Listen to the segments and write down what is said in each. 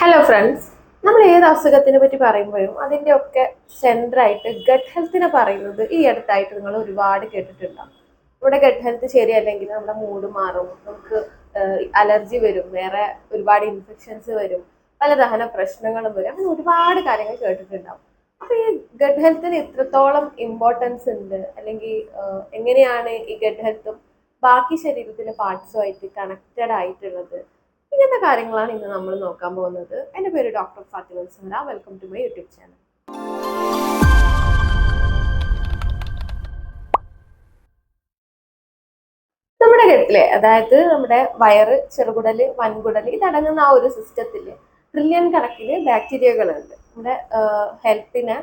Hello friends നമ്മൾ ഏത് അസുഖത്തിനെ പറ്റി പറയുമ്പോഴും അതിന്റെ ഒക്കെ സെന്ററായിട്ട് ഗട്ട് ഹെൽത്തിനെ പറയുന്നത് ഈ അടുത്തായിട്ട് നിങ്ങൾ ഒരുപാട് കേട്ടിട്ടുണ്ടാവും നമ്മുടെ ഗട്ട് ഹെൽത്ത് ശരിയല്ലെങ്കിൽ നമ്മുടെ മൂഡ് മാറും. നമുക്ക് അലർജി വരും. വേറെ ഒരുപാട് ഇൻഫെക്ഷൻസ് വരും. പല ദഹന പ്രശ്നങ്ങളും വരും. അങ്ങനെ ഒരുപാട് കാര്യങ്ങൾ കേട്ടിട്ടുണ്ടാവും. അപ്പൊ ഈ ഗട്ട് ഹെൽത്തിന് ഇത്രത്തോളം ഇമ്പോർട്ടൻസ് ഉണ്ട്. അല്ലെങ്കിൽ എങ്ങനെയാണ് ഈ ഗട്ട് ഹെൽത്തും ബാക്കി ശരീരത്തിലെ പാർട്സുമായിട്ട് കണക്റ്റഡ് ആയിട്ടുള്ളത്? ഇങ്ങനത്തെ കാര്യങ്ങളാണ് ഇന്ന് നമ്മൾ നോക്കാൻ പോകുന്നത്. എന്റെ പേര് doctor Fathima Zahra welcome to my YouTube channel. നമ്മുടെ കെട്ടിലെ അതായത് നമ്മുടെ വയറ് ചെറുകുടൽ വൻകുടൽ ഇതടങ്ങുന്ന ആ ഒരു സിസ്റ്റത്തിൽ ട്രില്യൺ കണക്കിന് ബാക്ടീരിയകളുണ്ട്. നമ്മുടെ ഹെൽത്തിനെ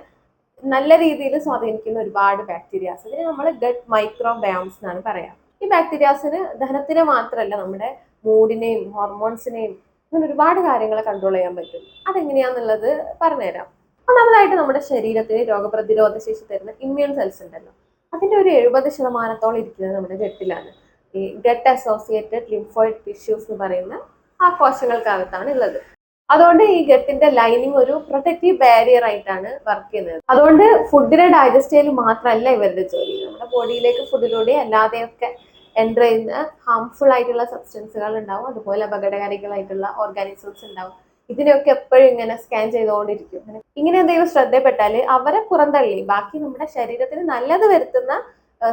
നല്ല രീതിയിൽ സ്വാധീനിക്കുന്ന ഒരുപാട് ബാക്ടീരിയാസ്. ഇതിനെ നമ്മൾ ഗട്ട് മൈക്രോബയോംസ് എന്നാണ് പറയാം. ഈ ബാക്ടീരിയാസിന് ദഹനത്തിന് മാത്രമല്ല നമ്മുടെ മൂഡിനെയും ഹോർമോൺസിനെയും അങ്ങനെ ഒരുപാട് കാര്യങ്ങളെ കൺട്രോൾ ചെയ്യാൻ പറ്റും. അതെങ്ങനെയാന്നുള്ളത് പറഞ്ഞുതരാം. ഒന്നാമതായിട്ട് നമ്മുടെ ശരീരത്തിന് രോഗപ്രതിരോധ ശേഷി തരുന്ന ഇമ്മ്യൂൺ സെൽസ് ഉണ്ടല്ലോ. അതിന്റെ ഒരു എഴുപത് ശതമാനത്തോളം ഇരിക്കുന്നത് നമ്മുടെ ഗട്ടിലാണ് ഈ ഗട്ട് അസോസിയേറ്റഡ് ലിംഫോയിഡ് ടിഷ്യൂസ് എന്ന് പറയുന്ന ആ കോശങ്ങൾക്കകത്താണ് ഉള്ളത്. അതുകൊണ്ട് ഈ ഗട്ടിന്റെ ലൈനിങ് ഒരു പ്രൊട്ടക്റ്റീവ് ബാരിയർ ആയിട്ടാണ് വർക്ക് ചെയ്യുന്നത്. അതുകൊണ്ട് ഫുഡിനെ ഡൈജസ്റ്റ് ചെയ്യൽ മാത്രമല്ല ഇവരുടെ ജോലി. നമ്മുടെ ബോഡിയിലേക്ക് ഫുഡിലൂടെ അല്ലാതെയൊക്കെ എന്റർ ചെയ്യുന്ന ഹാംഫുൾ ആയിട്ടുള്ള സബ്സ്റ്റൻസുകൾ ഉണ്ടാവും. അതുപോലെ അപകടകാരികളായിട്ടുള്ള ഓർഗാനിസംസ് ഉണ്ടാവും. ഇതിനെയൊക്കെ എപ്പോഴും ഇങ്ങനെ സ്കാൻ ചെയ്തുകൊണ്ടിരിക്കും. ഇങ്ങനെ എന്തെങ്കിലും ശ്രദ്ധപ്പെട്ടാൽ അവരെ പുറന്തള്ളി. ബാക്കി നമ്മുടെ ശരീരത്തിന് നല്ലത് വരുത്തുന്ന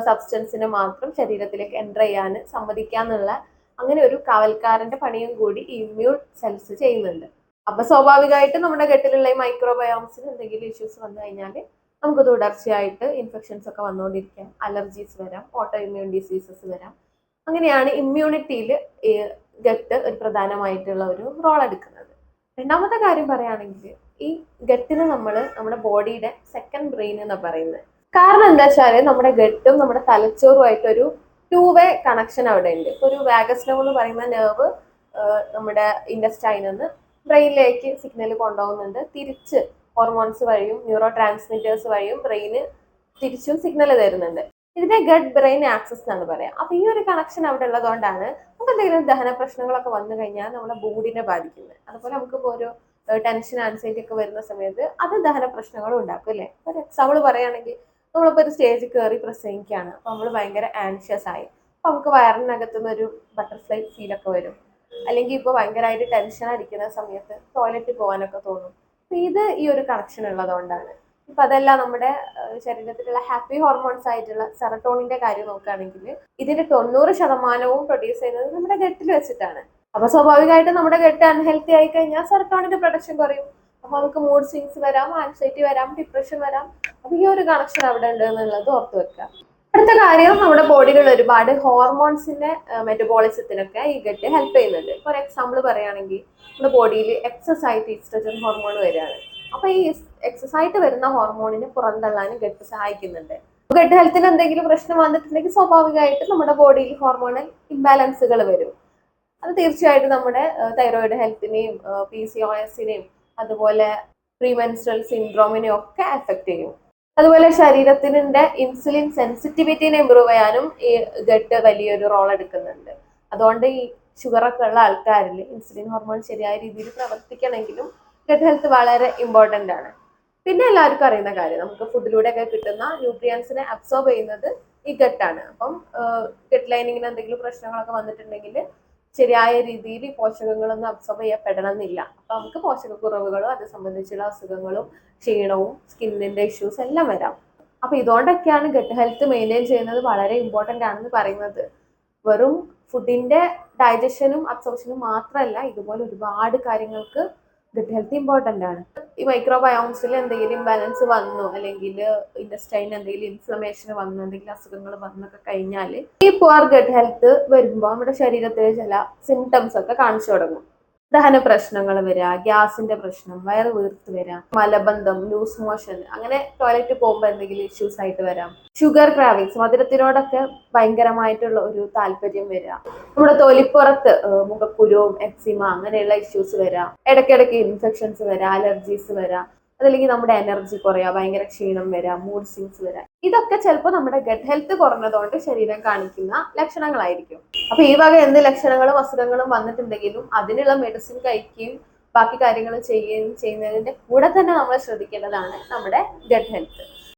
സബ്സ്റ്റൻസിനെ മാത്രം ശരീരത്തിലേക്ക് എന്റർ ചെയ്യാൻ സമ്മതിക്കാന്നുള്ള അങ്ങനെ ഒരു കാവൽക്കാരന്റെ പണിയും കൂടി ഇമ്മ്യൂൺ സെൽസ് ചെയ്യുന്നുണ്ട്. അപ്പൊ സ്വാഭാവികമായിട്ടും നമ്മുടെ ഗട്ടിലുള്ള ഈ മൈക്രോബയോംസിന് എന്തെങ്കിലും ഇഷ്യൂസ് വന്നു കഴിഞ്ഞാൽ നമുക്ക് തുടർച്ചയായിട്ട് ഇൻഫെക്ഷൻസ് ഒക്കെ വന്നുകൊണ്ടിരിക്കാം അലർജീസ് വരാം ഓട്ടോ ഇമ്മ്യൂൺ ഡിസീസസ് വരാം. അങ്ങനെയാണ് ഇമ്മ്യൂണിറ്റിയിൽ ഗട്ട് ഒരു പ്രധാനമായിട്ടുള്ള ഒരു റോൾ എടുക്കുന്നത്. രണ്ടാമത്തെ കാര്യം പറയുകയാണെങ്കിൽ ഈ ഗട്ടിന് നമ്മൾ നമ്മുടെ ബോഡിയുടെ സെക്കൻഡ് ബ്രെയിൻ എന്നാണ് പറയുന്നത് കാരണം എന്താ വെച്ചാൽ നമ്മുടെ ഗട്ടും നമ്മുടെ തലച്ചോറുമായിട്ടൊരു ടൂ വേ കണക്ഷൻ അവിടെ ഉണ്ട് ഇപ്പോൾ ഒരു വാഗസ് നെർവ് എന്ന് പറയുന്ന നെർവ് നമ്മുടെ ഇൻഡസ്റ്റൈനിൽ നിന്ന് ബ്രെയിനിലേക്ക് സിഗ്നൽ കൊണ്ടുപോകുന്നുണ്ട്. തിരിച്ച് ഹോർമോൺസ് വഴിയും ന്യൂറോ ട്രാൻസ്മിറ്റേഴ്സ് വഴിയും ബ്രെയിന് തിരിച്ചും സിഗ്നൽ തരുന്നുണ്ട്. ഇതിനെ ഗഡ് ബ്രെയിൻ ആക്സസ് എന്നാണ് പറയാം. അപ്പൊ ഈ ഒരു കണക്ഷൻ അവിടെ ഉള്ളതുകൊണ്ടാണ് നമുക്ക് എന്തെങ്കിലും ദഹന പ്രശ്നങ്ങളൊക്കെ വന്നു കഴിഞ്ഞാൽ നമ്മുടെ ബോഡിനെ ബാധിക്കുന്നത്. അതുപോലെ നമുക്ക് ഇപ്പോൾ ഒരു ടെൻഷൻ ആൻസൈറ്റി ഒക്കെ വരുന്ന സമയത്ത് അത് ദഹന പ്രശ്നങ്ങളും ഉണ്ടാക്കും അല്ലേ? ഒരു എക്സാമ്പിൾ പറയുകയാണെങ്കിൽ നമ്മളിപ്പോൾ ഒരു സ്റ്റേജ് കയറി പ്രസംഗിക്കുകയാണ്. അപ്പോൾ നമ്മൾ ഭയങ്കര ആൻഷ്യസ് ആയി. അപ്പോൾ നമുക്ക് വയറിനകത്തുനിന്ന് ഒരു ബട്ടർഫ്ലൈ ഫീലൊക്കെ വരും. അല്ലെങ്കിൽ ഇപ്പോൾ ഭയങ്കരമായിട്ട് ടെൻഷൻ അടിക്കുന്ന സമയത്ത് ടോയ്ലറ്റിൽ പോകാനൊക്കെ തോന്നും. ഇത് ഈ ഒരു കണക്ഷൻ ഉള്ളതുകൊണ്ടാണ്. ഇപ്പൊ അതെല്ലാം നമ്മുടെ ശരീരത്തിലുള്ള ഹാപ്പി ഹോർമോൺസ് ആയിട്ടുള്ള സെറട്ടോണിന്റെ കാര്യം നോക്കുകയാണെങ്കിൽ ഇതിന്റെ തൊണ്ണൂറ് ശതമാനവും പ്രൊഡ്യൂസ് ചെയ്യുന്നത് നമ്മുടെ ഗട്ടിൽ വെച്ചിട്ടാണ്. അപ്പൊ സ്വാഭാവികമായിട്ടും നമ്മുടെ ഗട്ട് അൺഹെൽത്തി ആയി കഴിഞ്ഞാൽ സെറട്ടോണിന്റെ പ്രൊഡക്ഷൻ കുറയും. അപ്പൊ നമുക്ക് മൂഡ് സ്വിങ്സ് വരാം ആൻസൈറ്റി വരാം ഡിപ്രഷൻ വരാം. അപ്പൊ ഈ ഒരു കണക്ഷൻ അവിടെ ഉണ്ട് എന്നുള്ളത് ഓർത്ത് വെക്കുക. അടുത്ത കാര്യം നമ്മുടെ ബോഡിയിലുള്ള ഒരുപാട് ഹോർമോൺസിന്റെ മെറ്റബോളിസത്തിനൊക്കെ ഈ ഗട്ട് ഹെൽപ്പ് ചെയ്യുന്നുണ്ട്. ഫോർ എക്സാമ്പിൾ പറയുകയാണെങ്കിൽ നമ്മുടെ ബോഡിയിൽ എക്സസ് ആയിട്ട് ഈസ്ട്രജൻ ഹോർമോൺ വരികയാണ്. അപ്പൊ ഈ എക്സസ് ആയിട്ട് വരുന്ന ഹോർമോണിനെ പുറന്തള്ളാനും ഗട്ട് സഹായിക്കുന്നുണ്ട്. ഗട്ട് ഹെൽത്തിന് എന്തെങ്കിലും പ്രശ്നം വന്നിട്ടുണ്ടെങ്കിൽ സ്വാഭാവികമായിട്ട് നമ്മുടെ ബോഡിയിൽ ഹോർമോണൽ ഇംബാലൻസുകൾ വരും. അത് തീർച്ചയായിട്ടും നമ്മുടെ തൈറോയിഡ് ഹെൽത്തിനെയും പി സി ഒ എസിനെയും അതുപോലെ പ്രീമെൻസ്ട്രൽ സിൻഡ്രോമിനെയും ഒക്കെ എഫക്ട് ചെയ്യും. അതുപോലെ ശരീരത്തിന്റെ ഇൻസുലിൻ സെൻസിറ്റിവിറ്റിനെ ഇമ്പ്രൂവ് ചെയ്യാനും ഈ ഗട്ട് വലിയൊരു റോൾ എടുക്കുന്നുണ്ട്. അതുകൊണ്ട് ഈ ഷുഗറൊക്കെ ഉള്ള ആൾക്കാരിൽ ഇൻസുലിൻ ഹോർമോൺ ശരിയായ രീതിയിൽ പ്രവർത്തിക്കണമെങ്കിലും ഗട്ട് ഹെൽത്ത് വളരെ ഇമ്പോർട്ടന്റ് ആണ്. പിന്നെ എല്ലാവർക്കും അറിയുന്ന കാര്യം നമുക്ക് ഫുഡിലൂടെ ഒക്കെ കിട്ടുന്ന ന്യൂട്രിയൻസിനെ അബ്സോർബ് ചെയ്യുന്നത് ഈ ഗട്ടാണ് അപ്പം ഗട്ട് ലൈനിങ്ങിന് എന്തെങ്കിലും പ്രശ്നങ്ങളൊക്കെ വന്നിട്ടുണ്ടെങ്കിൽ ശരിയായ രീതിയിൽ ഈ പോഷകങ്ങളൊന്നും അബ്സോർബ് ചെയ്യപ്പെടണം എന്നില്ല അപ്പൊ നമുക്ക് പോഷകക്കുറവുകളും അത് സംബന്ധിച്ചുള്ള അസുഖങ്ങളും ക്ഷീണവും സ്കിന്നിന്റെ ഇഷ്യൂസ് എല്ലാം വരാം. അപ്പൊ ഇതുകൊണ്ടൊക്കെയാണ് ഗട്ട് ഹെൽത്ത് മെയിന്റെയിൻ ചെയ്യുന്നത് വളരെ ഇമ്പോർട്ടന്റ് ആണെന്ന് പറയുന്നത്. വെറും ഫുഡിന്റെ ഡൈജഷനും അബ്സോർപ്ഷനും മാത്രമല്ല ഇതുപോലെ ഒരുപാട് കാര്യങ്ങൾക്ക് ഗട്ട് ഹെൽത്ത് ഇമ്പോർട്ടന്റ് ആണ്. ഈ മൈക്രോബയോംസിൽ എന്തെങ്കിലും ഇംബാലൻസ് വന്നു അല്ലെങ്കിൽ ഇൻഡസ്റ്റൈൻ എന്തെങ്കിലും ഇൻഫ്ലമേഷൻ വന്നു എന്തെങ്കിലും അസുഖങ്ങൾ വന്നൊക്കെ കഴിഞ്ഞാൽ ഈ പുവർ ഗട്ട് ഹെൽത്ത് വരുമ്പോൾ നമ്മുടെ ശരീരത്തിലെ ചില സിംറ്റംസ് ഒക്കെ കാണിച്ചു തുടങ്ങും. ദഹന പ്രശ്നങ്ങൾ വരിക ഗ്യാസിന്റെ പ്രശ്നം വയറ് വീർത്ത് വരാം മലബന്ധം ലൂസ് മോഷൻ അങ്ങനെ ടോയ്ലറ്റ് പോകുമ്പോൾ എന്തെങ്കിലും ഇഷ്യൂസ് ആയിട്ട് വരാം. ഷുഗർ ക്രാവിങ്സ് മധുരത്തിനോടൊക്കെ ഭയങ്കരമായിട്ടുള്ള ഒരു താല്പര്യം വരിക നമ്മുടെ തൊലിപ്പുറത്ത് മുഖക്കുരുവും എക്സിമ അങ്ങനെയുള്ള ഇഷ്യൂസ് വരാം. ഇടയ്ക്കിടയ്ക്ക് ഇൻഫെക്ഷൻസ് വരാം അലർജീസ് വരാം. അതല്ലെങ്കിൽ നമ്മുടെ എനർജി കുറയുക ഭയങ്കര ക്ഷീണം വരാം മൂഡ് സ്വിങ്സ് വരാം. ഇതൊക്കെ ചിലപ്പോൾ നമ്മുടെ ഗട്ട് ഹെൽത്ത് കുറഞ്ഞതുകൊണ്ട് ശരീരം കാണിക്കുന്ന ലക്ഷണങ്ങളായിരിക്കും. അപ്പൊ ഈ വക എന്ത് ലക്ഷണങ്ങളും അസുഖങ്ങളും വന്നിട്ടുണ്ടെങ്കിലും അതിനുള്ള മെഡിസിൻ കഴിക്കുകയും ബാക്കി കാര്യങ്ങൾ ചെയ്യുകയും ചെയ്യുന്നതിന്റെ കൂടെ തന്നെ നമ്മൾ ശ്രദ്ധിക്കേണ്ടതാണ് നമ്മുടെ ഗട്ട് ഹെൽത്ത്